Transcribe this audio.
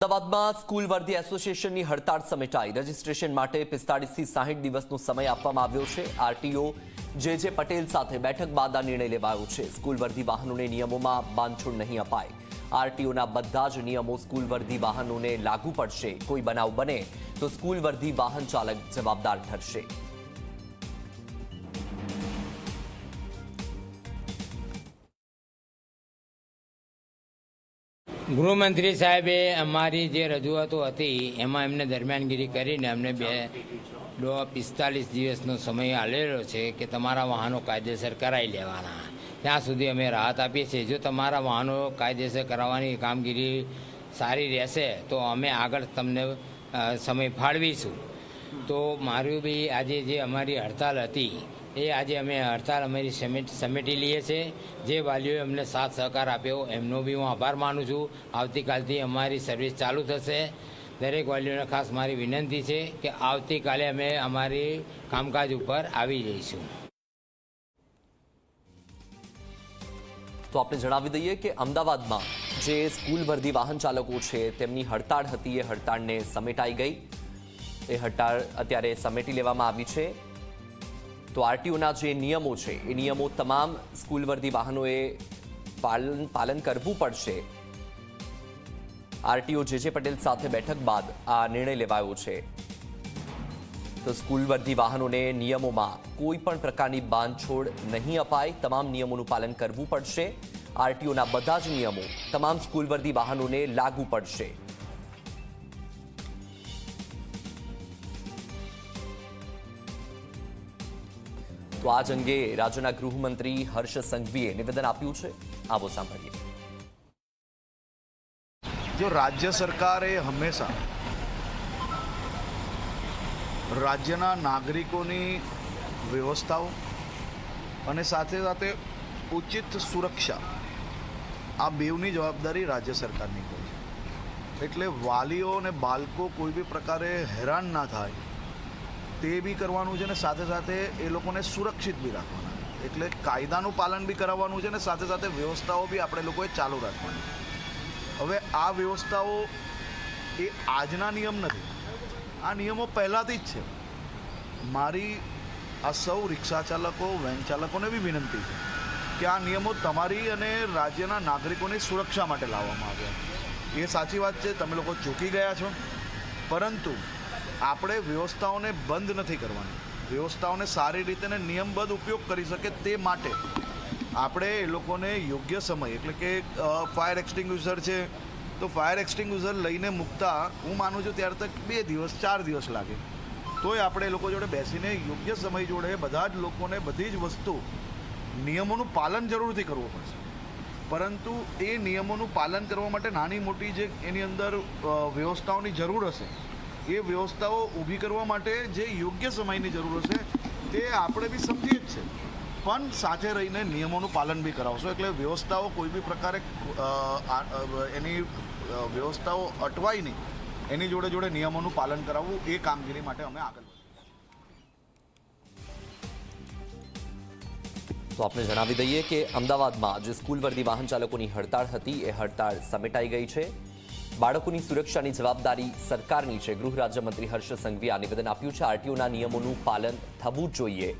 અમદાવાદમાં સ્કૂલ વર્ધી એસોસિએશનની હડતાળ સમેટાઈ. રજીસ્ટ્રેશન માટે પિસ્તાળીસથી સાહીઠ દિવસનો સમય આપવામાં આવ્યો છે. આરટીઓ જે જે પટેલ સાથે બેઠક બાદ આ નિર્ણય લેવાયો છે. સ્કૂલ વર્ધી વાહનોને નિયમોમાં બાંધછોડ નહીં અપાય. આરટીઓના બધા જ નિયમો સ્કૂલ વર્ધી વાહનોને લાગુ પડશે. કોઈ બનાવ બને તો સ્કૂલ વર્ધી વાહન ચાલક જવાબદાર ઠરશે. ગૃહમંત્રી સાહેબે અમારી જે રજૂઆતો હતી, એમાં એમને દરમિયાનગીરી કરીને અમને બે દો પિસ્તાલીસ દિવસનો સમય આલેલો છે કે તમારા વાહનો કાયદેસર કરાવી લેવાના. ત્યાં સુધી અમે રાહત આપીએ છીએ. જો તમારા વાહનો કાયદેસર કરાવવાની કામગીરી સારી રહેશે, તો અમે આગળ તમને સમય ફાળવીશું. તો મારું બી આજે જે અમારી હડતાલ હતી, એ આજે અમે હડતાલ અમારી સમેટ લઈએ છીએ જે વાલીઓએ અમને સાથ સહકાર આપ્યો, એમનો બી હું આભાર માનું છું. આવતીકાલથી અમારી સર્વિસ ચાલુ થશે. દરેક વાલીઓને ખાસ મારી વિનંતી છે કે આવતીકાલે અમે અમારી કામકાજ ઉપર આવી જઈશું. તો આપણે જણાવી દઈએ કે અમદાવાદમાં જે સ્કૂલ વર્ધી વાહન ચાલકો છે, તેમની હડતાળ હતી. એ હડતાળને સમેટાઈ ગઈ. એ હડતાળ અત્યારે સમેટી લેવામાં આવી છે. તો આરટીઓના જે નિયમો છે, એ નિયમો તમામ સ્કૂલ વર્ધી વાહનોએ પાલન પાલન કરવું પડશે. આરટીઓ જે જે પટેલ સાથે બેઠક બાદ આ નિર્ણય લેવાયો છે. તો સ્કૂલ વર્ધી વાહનોને નિયમોમાં કોઈ પણ પ્રકારની બાંધછોડ નહીં અપાય. તમામ નિયમોનું પાલન કરવું પડશે. આરટીઓના બધા જ નિયમો તમામ સ્કૂલ વર્ધી વાહનોને લાગુ પડશે. તો આજ અંગે રાજ્યના ગૃહમંત્રી હર્ષ સંઘવીએ નિવેદન આપ્યું છે. આવો સાંભળીએ. જો રાજ્ય સરકારે હંમેશા રાજ્યના નાગરિકોની વ્યવસ્થાઓ અને સાથે સાથે ઉચિત સુરક્ષા આ બેવની જવાબદારી રાજ્ય સરકારની હોય છે. એટલે વાલીઓ અને બાળકો કોઈ બી પ્રકારે હેરાન ના થાય તે બી કરવાનું છે ને સાથે સાથે એ લોકોને સુરક્ષિત બી રાખવાના. એટલે કાયદાનું પાલન બી કરાવવાનું છે ને સાથે સાથે વ્યવસ્થાઓ બી આપણે લોકોએ ચાલુ રાખવાની. હવે આ વ્યવસ્થાઓ એ આજના નિયમ નથી. આ નિયમો પહેલાંથી જ છે. મારી આ સૌ રિક્ષા ચાલકો, વેન ચાલકોને બી વિનંતી છે કે આ નિયમો તમારી અને રાજ્યના નાગરિકોની સુરક્ષા માટે લાવવામાં આવ્યા. એ સાચી વાત છે, તમે લોકો ચૂકી ગયા છો. પરંતુ આપણે વ્યવસ્થાઓને બંધ નથી કરવાની. વ્યવસ્થાઓને સારી રીતે ને નિયમબદ્ધ ઉપયોગ કરી શકે તે માટે આપણે એ લોકોને યોગ્ય સમય, એટલે કે ફાયર એક્સટિંગ્યુઝર છે, તો ફાયર એક્સટિંગ્યુઝર લઈને મૂકતા હું માનું છું ત્યાર તક બે દિવસ, ચાર દિવસ લાગે. તોય આપણે એ લોકો જોડે બેસીને યોગ્ય સમય જોડે બધા જ લોકોને બધી જ વસ્તુ નિયમોનું પાલન જરૂરથી કરવું પડશે. પરંતુ એ નિયમોનું પાલન કરવા માટે નાની મોટી જે એની અંદર વ્યવસ્થાઓની જરૂર હશે એ વ્યવસ્થાઓ ઊભી કરવા માટે જે યોગ્ય સમયની જરૂર હશે, તે આપણે બી સમજીએ જ છે. પણ સાથે રહીને નિયમોનું પાલન બી કરાવશો. એટલે વ્યવસ્થાઓ કોઈ બી પ્રકારે એની વ્યવસ્થાઓ અટવાય નહીં. એની જોડે જોડે નિયમોનું પાલન કરાવવું એ કામગીરી માટે અમે આગળ તો આપણે જણાવી દઈએ કે અમદાવાદમાં જે સ્કૂલ વર્દી વાહન ચાલકોની હડતાળ હતી, એ હડતાળ સમેટાઈ ગઈ છે. બાળકોની સુરક્ષાની જવાબદારી સરકારની છે. ગૃહ રાજ્યમંત્રી હર્ષ સંઘવીએ આ નિવેદન આપ્યું છે. આરટીઓના નિયમોનું પાલન થવું જોઈએ.